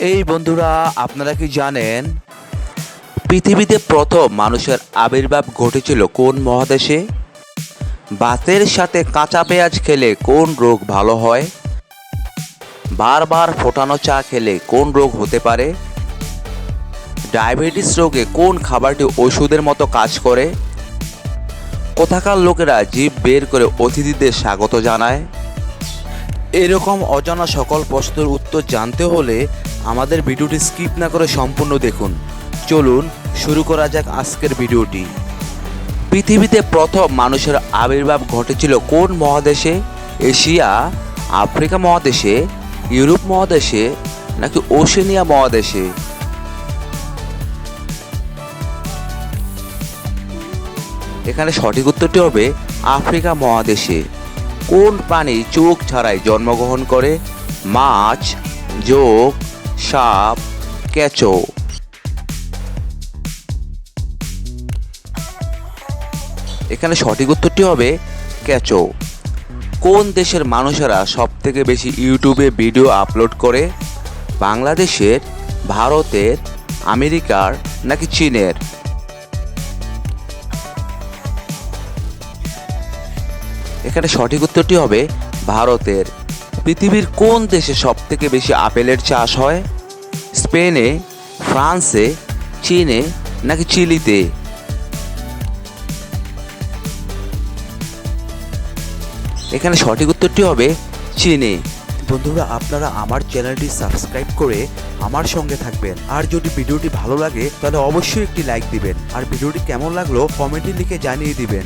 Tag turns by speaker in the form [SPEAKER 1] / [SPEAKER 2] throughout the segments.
[SPEAKER 1] এই বন্ধুরা, আপনারা কি জানেন পৃথিবীতে প্রথম মানুষের আবির্ভাব ঘটেছিল কোন মহাদেশে? ভাতের সাথে কাঁচা পেঁয়াজ খেলে কোন রোগ ভালো হয়? বারবার ফোটানো চা খেলে কোন রোগ হতে পারে? ডায়াবেটিস রোগে কোন খাবারটি ওষুধের মতো কাজ করে? কোথাকার লোকেরা জীব বের করে অতিথিদের স্বাগত জানায়? এরকম অজানা সকল প্রশ্নের উত্তর জানতে হলে আমাদের ভিডিওটি স্কিপ না করে সম্পূর্ণ দেখুন। চলুন শুরু করা যাক আজকের ভিডিওটি। পৃথিবীতে প্রথম মানুষের আবির্ভাব ঘটেছিল কোন মহাদেশে? এশিয়া, আফ্রিকা মহাদেশে, ইউরোপ মহাদেশে, নাকি ওশেনিয়া মহাদেশে? এখানে সঠিক উত্তরটি হবে আফ্রিকা মহাদেশে। কোন প্রাণী চোখ ছাড়াই জন্মগ্রহণ করে? মাছ যোগ সাপ, কেঁচো। এখানে সঠিক উত্তরটি হবে কেঁচো। কোন দেশের মানুষেরা সব থেকে বেশি ইউটিউবে ভিডিও আপলোড করে? বাংলাদেশের, ভারতের, আমেরিকার নাকি চীনের? এখানে সঠিক উত্তরটি হবে ভারতের। পৃথিবীর কোন দেশে সব থেকে বেশি আপেলের চাষ হয়? স্পেনে, ফ্রান্সে, চীনে নাকি চিলিতে? এখানে সঠিক উত্তরটি হবে চীনে। বন্ধুরা, আপনারা আমার চ্যানেলটি সাবস্ক্রাইব করে আমার সঙ্গে থাকবেন। আর যদি ভিডিওটি ভালো লাগে, তাহলে অবশ্যই একটি লাইক দিবেন। আর ভিডিওটি কেমন লাগল, কমেন্টে লিখে জানিয়ে দিবেন।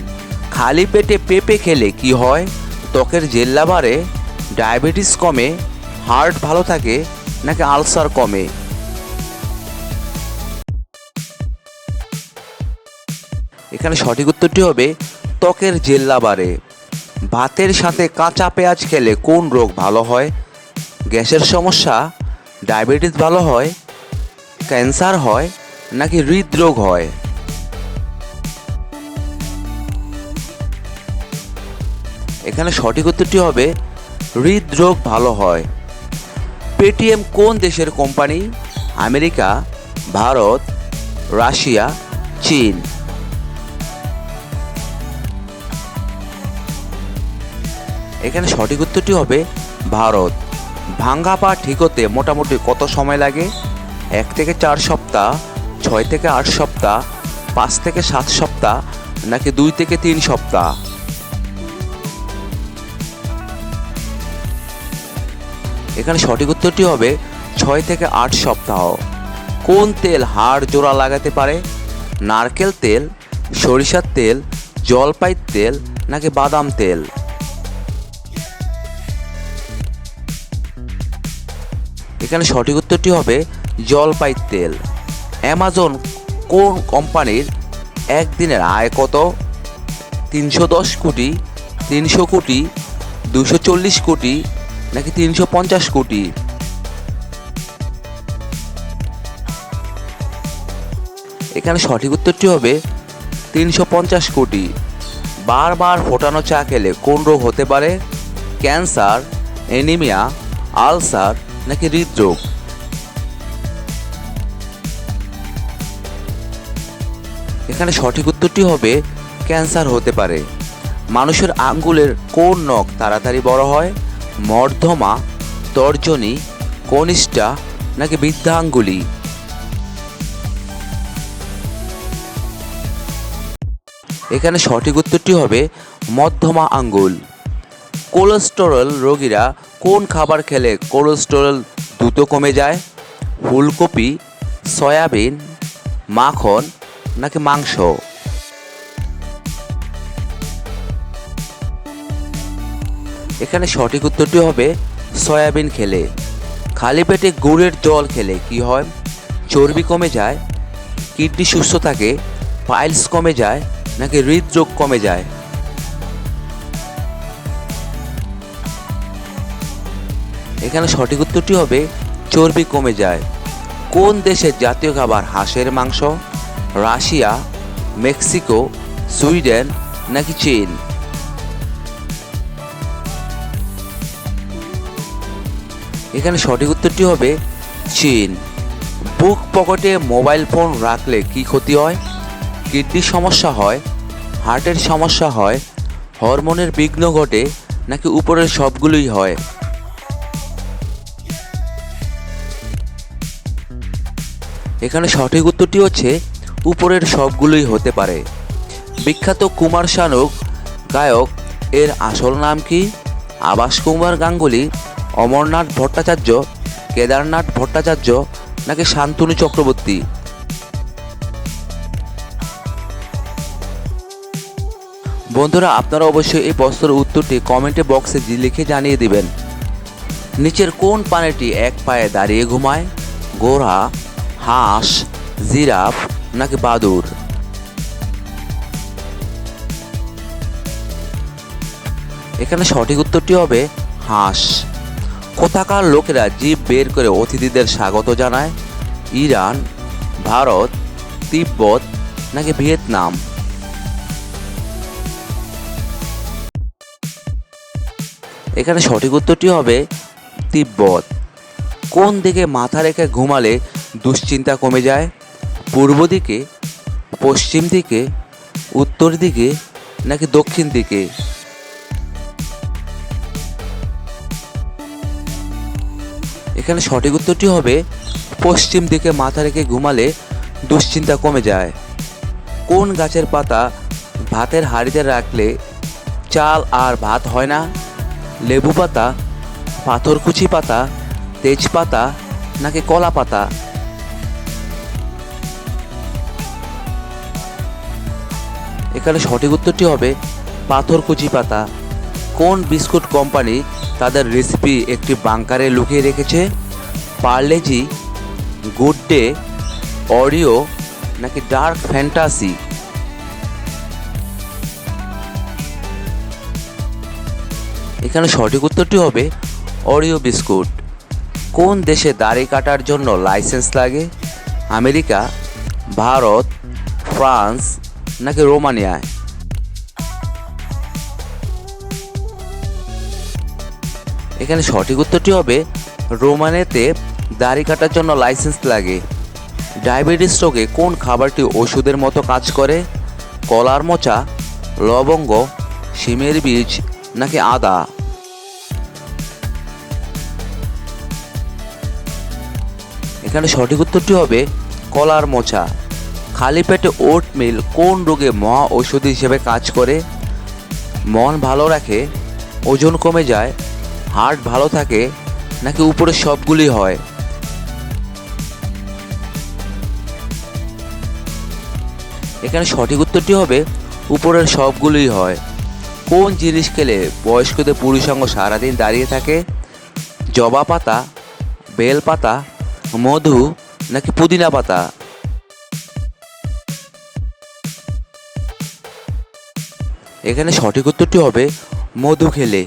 [SPEAKER 1] খালি পেটে পেঁপে খেলে কি হয়? ত্বকের জেল্লা বাড়ে ডায়াবেটিস কমে, হার্ট ভালো থাকে, নাকি আলসার কমে? এখানে সঠিক উত্তরটি হবে ত্বকের জেল্লা বাড়ে ভাতের সাথে কাঁচা পেঁয়াজ খেলে কোন রোগ ভালো হয়? গ্যাসের সমস্যা, ডায়াবেটিস ভালো হয়, ক্যান্সার হয়, নাকি হৃদরোগ হয়? এখানে সঠিক উত্তরটি হবে হৃদরোগ ভালো হয়। পেটিএম কোন দেশের কোম্পানি? আমেরিকা, ভারত, রাশিয়া, চীন। এখানে সঠিক উত্তরটি হবে ভারত। ভাঙ্গা পা ঠিক হতে মোটামুটি কত সময় লাগে? এক থেকে চার সপ্তাহ, ছয় থেকে আট সপ্তাহ, পাঁচ থেকে সাত সপ্তাহ, নাকি দুই থেকে তিন সপ্তাহ? এখানে সঠিক উত্তরটি হবে ছয় থেকে আট সপ্তাহ। কোন তেল হাড় জোড়া লাগাতে পারে? নারকেল তেল, সরিষার তেল, জলপাই তেল নাকি বাদাম তেল? এখানে সঠিক উত্তরটি হবে জলপাই তেল। অ্যামাজন কোন কোম্পানির একদিনের আয় কত? তিনশো দশ কোটি, তিনশো কোটি, দুশো চল্লিশ কোটি নাকি তিনশো পঞ্চাশ কোটি? এখানে সঠিক উত্তরটি হবে তিনশো পঞ্চাশ কোটি। বারবার ফোটানো চা খেলে কোন রোগ হতে পারে? ক্যান্সার, এনিমিয়া, আলসার নাকি হৃদরোগ? এখানে সঠিক উত্তরটি হবে ক্যান্সার হতে পারে। মানুষের আঙ্গুলের কোন নখ তাড়াতাড়ি বড় হয়? মর্ধমা, তর্জনী, কনিষ্ঠা নাকি বৃদ্ধাঙ্গুলি? এখানে সঠিক উত্তরটি হবে মধ্যমা আঙ্গুল। কোলেস্টেরল রোগীরা কোন খাবার খেলে কোলেস্টেরল দ্রুত কমে যায়? ফুলকপি, সয়াবিন, মাখন নাকি মাংস? এখানে সঠিক উত্তরটি হবে সয়াবিন খেলে। খালি পেটে গুড়ের জল খেলে কি হয়? চর্বি কমে যায়, কিডনি সুস্থ থাকে, পাইলস কমে যায়, নাকি হৃদরোগ কমে যায়? এখানে সঠিক উত্তরটি হবে চর্বি কমে যায়। কোন দেশের জাতীয় খাবার হাঁসের মাংস? রাশিয়া, মেক্সিকো, সুইডেন, নাকি চীন? এখানে সঠিক উত্তরটি হবে চীন। বুক পকেটে মোবাইল ফোন রাখলে কি ক্ষতি হয়? কিডনির সমস্যা হয়, হার্টের সমস্যা হয়, হরমোনের বিঘ্ন ঘটে, নাকি উপরের সবগুলোই হয়? এখানে সঠিক উত্তরটি হচ্ছে উপরের সবগুলোই হতে পারে। বিখ্যাত কুমার শানুক, গায়ক, এর আসল নাম কি? আবাস কুমার গাঙ্গুলি অমরনাথ ভট্টাচার্য, কেদারনাথ ভট্টাচার্য নাকি শান্তনু চক্রবর্তী? বন্ধুরা, আপনারা অবশ্যই এই প্রশ্নের উত্তরটি কমেন্টে বক্সে লিখে জানিয়ে দিবেন। নিচের কোন প্রাণীটি এক পায়ে দাঁড়িয়ে ঘুমায়? গোড়া হাঁস, জিরাফ নাকি বাদুর? এখানে সঠিক উত্তরটি হবে হাঁস। কোথাকার লোকেরা জীব বের করে অতিথিদের স্বাগত জানায়? ইরান, ভারত, তিব্বত নাকি ভিয়েতনাম? এখানে সঠিক উত্তরটি হবে তিব্বত। কোন দিকে মাথা রেখে ঘুমালে দুশ্চিন্তা কমে যায়? পূর্ব দিকে, পশ্চিম দিকে, উত্তর দিকে নাকি দক্ষিণ দিকে? এখানে সঠিক উত্তরটি হবে, পশ্চিম দিকে মাথা রেখে ঘুমালে দুশ্চিন্তা কমে যায়। কোন গাছের পাতা ভাতের হাঁড়িতে রাখলে চাল আর ভাত হয় না? লেবু পাতা, পাথরকুচি পাতা, তেজপাতা নাকি কলা পাতা? এখানে সঠিক উত্তরটি হবে, পাথরকুচি পাতা। কোন বিস্কুট কোম্পানি তাদের রেসিপি একটি বাংকারে লুকিয়ে রেখেছে। পার্লেজি গুড ডে অরিও নাকি ডার্ক ফ্যান্টাসি এখানে সঠিক উত্তরটি হবে অরিও বিস্কুট কোন দেশে দাড়ি কাটার জন্য লাইসেন্স লাগে? আমেরিকা, ভারত, ফ্রান্স, নাকি রোমানিয়ায়? এখানে সঠিক উত্তরটি হবে রোমানিয়াতে দাড়ি কাটার জন্য লাইসেন্স লাগে। ডায়াবেটিস রোগে কোন খাবারটি ওষুধের মতো কাজ করে? কলার মোচা, লবঙ্গ, শিমের বীজ নাকি আদা? এখানে সঠিক উত্তরটি হবে, কলার মোচা। খালি পেটে ওট মিল কোন রোগে মহা ঔষধি হিসেবে কাজ করে? মন ভালো রাখে, ওজন কমে যায় হার্ট ভালো থাকে নাকি উপরে সবগুলি হয়? এখানে সঠিক উত্তরটি হবে, উপরের সবগুলোই হয়। কোন জিনিস খেলে বয়স্কদের পুরুষাঙ্গ সারাদিন দাঁড়িয়ে থাকে? জবা পাতা, বেল পাতা, মধু নাকি পুদিনা পাতা? এখানে সঠিক উত্তরটি হবে, মধু খেলে।